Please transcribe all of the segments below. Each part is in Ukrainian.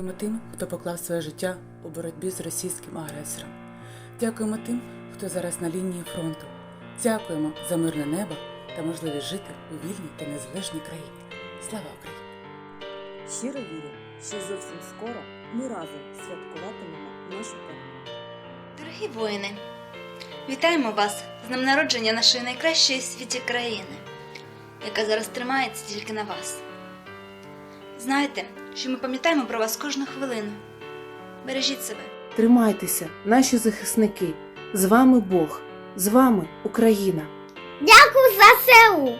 Дякуємо тим, хто поклав своє життя у боротьбі з російським агресором. Дякуємо тим, хто зараз на лінії фронту. Дякуємо за мирне небо та можливість жити у вільній та незалежній країні. Слава Україні! Щиро вірю, що зовсім скоро ми разом святкуватимемо нашу перемогу. Дорогі воїни, вітаємо вас з днем народження нашої найкращої в світі країни, яка зараз тримається тільки на вас. Знайте, що ми пам'ятаємо про вас кожну хвилину. Бережіть себе. Тримайтеся, наші захисники. З вами Бог, з вами Україна. Дякую за СЕУ!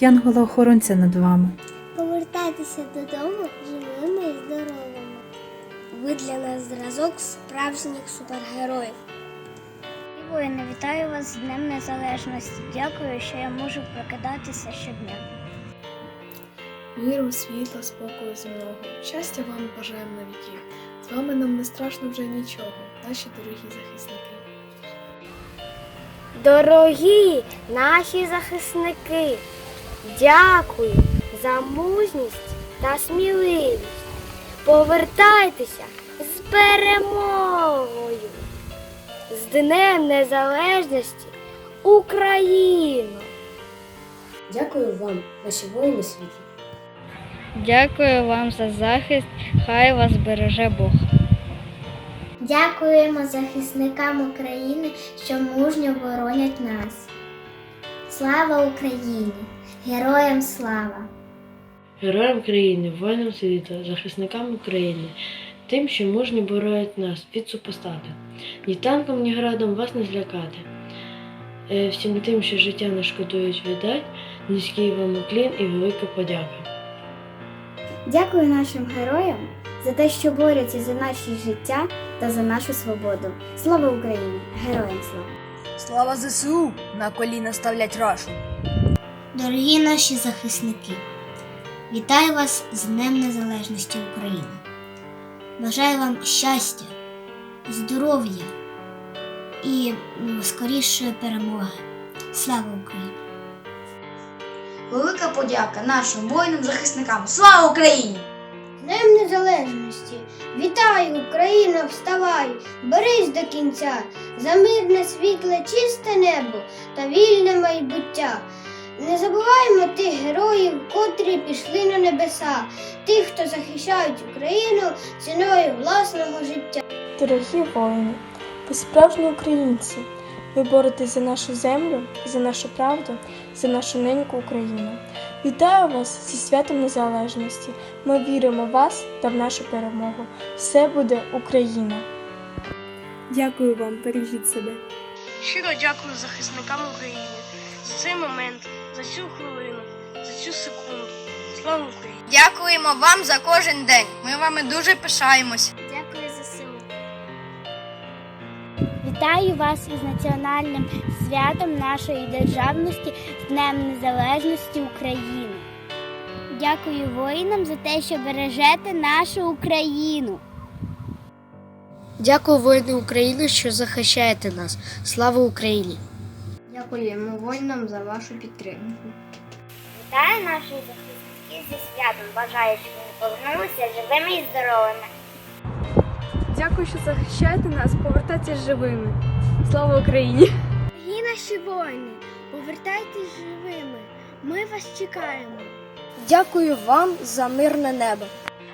Янгола-охоронця над вами. Повертайтеся додому живими і здоровими. Ви для нас зразок справжніх супергероїв. І воїни, вітаю вас з Днем Незалежності. Дякую, що я можу прокидатися щодня. Миру, світла, спокою земного. Щастя вам бажаємо на віки. З вами нам не страшно вже нічого, наші дорогі захисники. Дорогі наші захисники, дякую за мужність та сміливість. Повертайтеся з перемогою, з Днем Незалежності Україну! Дякую вам, наші воїни світлі. Дякую вам за захист, хай вас береже Бог. Дякуємо захисникам України, що мужньо боронять нас. Слава Україні! Героям слава! Героям країни, воїнам світу, захисникам України, тим, що мужньо боронять нас від супостата. Ні танком, ні градом вас не злякати. Е, Всім тим, що життя не шкодують віддать, низький вам уклін і велика подяка. Дякую нашим героям за те, що борються за наші життя та за нашу свободу. Слава Україні! Героям слава! Слава ЗСУ! На коліна ставлять рашу. Дорогі наші захисники, вітаю вас з Днем Незалежності України. Бажаю вам щастя, здоров'я і скорішої перемоги. Слава Україні! Велика подяка нашим воїнам-захисникам. Слава Україні! Днем Незалежності! Вітаю, Україна, вставай! Берись до кінця за мирне світле, чисте небо та вільне майбуття. Не забуваймо тих героїв, котрі пішли на небеса, тих, хто захищають Україну ціною власного життя. Дорогі воїни, ви справжні українці. Ви боретесь за нашу землю, за нашу правду, за нашу неньку Україну. Вітаю вас зі святом незалежності. Ми віримо в вас та в нашу перемогу. Все буде Україна. Дякую вам, бережіть себе. Щиро дякую захисникам України за цей момент, за цю хвилину, за цю секунду. Слава Україні! Дякуємо вам за кожен день. Ми вами дуже пишаємось. Вітаю вас із національним святом нашої державності з Днем Незалежності України. Дякую воїнам за те, що бережете нашу Україну. Дякую воїни України, що захищаєте нас. Слава Україні! Дякуємо воїнам за вашу підтримку. Вітаю наших захисників зі святом. Бажаю, щоб вони повернулися живими і здоровими. Дякую, що захищаєте нас. Повертайтеся живими. Слава Україні! Дорогі наші воїни, повертайтесь живими. Ми вас чекаємо. Дякую вам за мирне небо.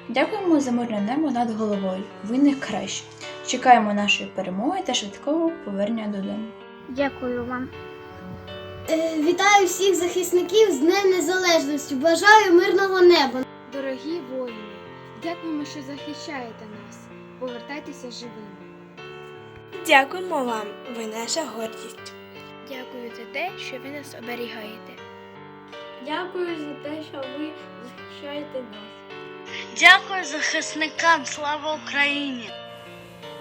Дякуємо за мирне небо над головою. Ви найкращі. Чекаємо нашої перемоги та швидкого повернення додому. Дякую вам. Е, вітаю всіх захисників з Днем Незалежності. Бажаю мирного неба. Дорогі воїни, дякуємо, що захищаєте нас. Повертайтеся живими. Дякуємо вам, ви наша гордість. Дякую за те, що ви нас оберігаєте. Дякую за те, що ви захищаєте нас. Дякую захисникам. Слава Україні!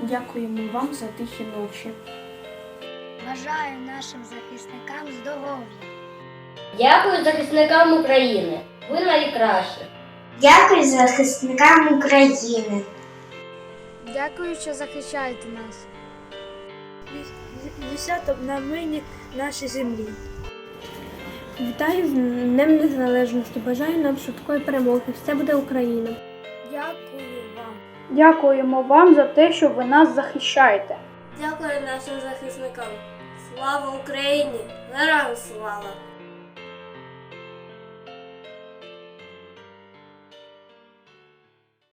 Дякуємо вам за тихі ночі. Бажаю нашим захисникам здоров'я. Дякую захисникам України. Ви найкраще. Дякую захисникам України. Дякую, що захищаєте нас. Десято на мині нашій землі. Вітаю з Днем Незалежності. Бажаю нам швидкої перемоги. Все буде Україна. Дякую вам. Дякуємо вам за те, що ви нас захищаєте. Дякую нашим захисникам. Слава Україні! Героям слава!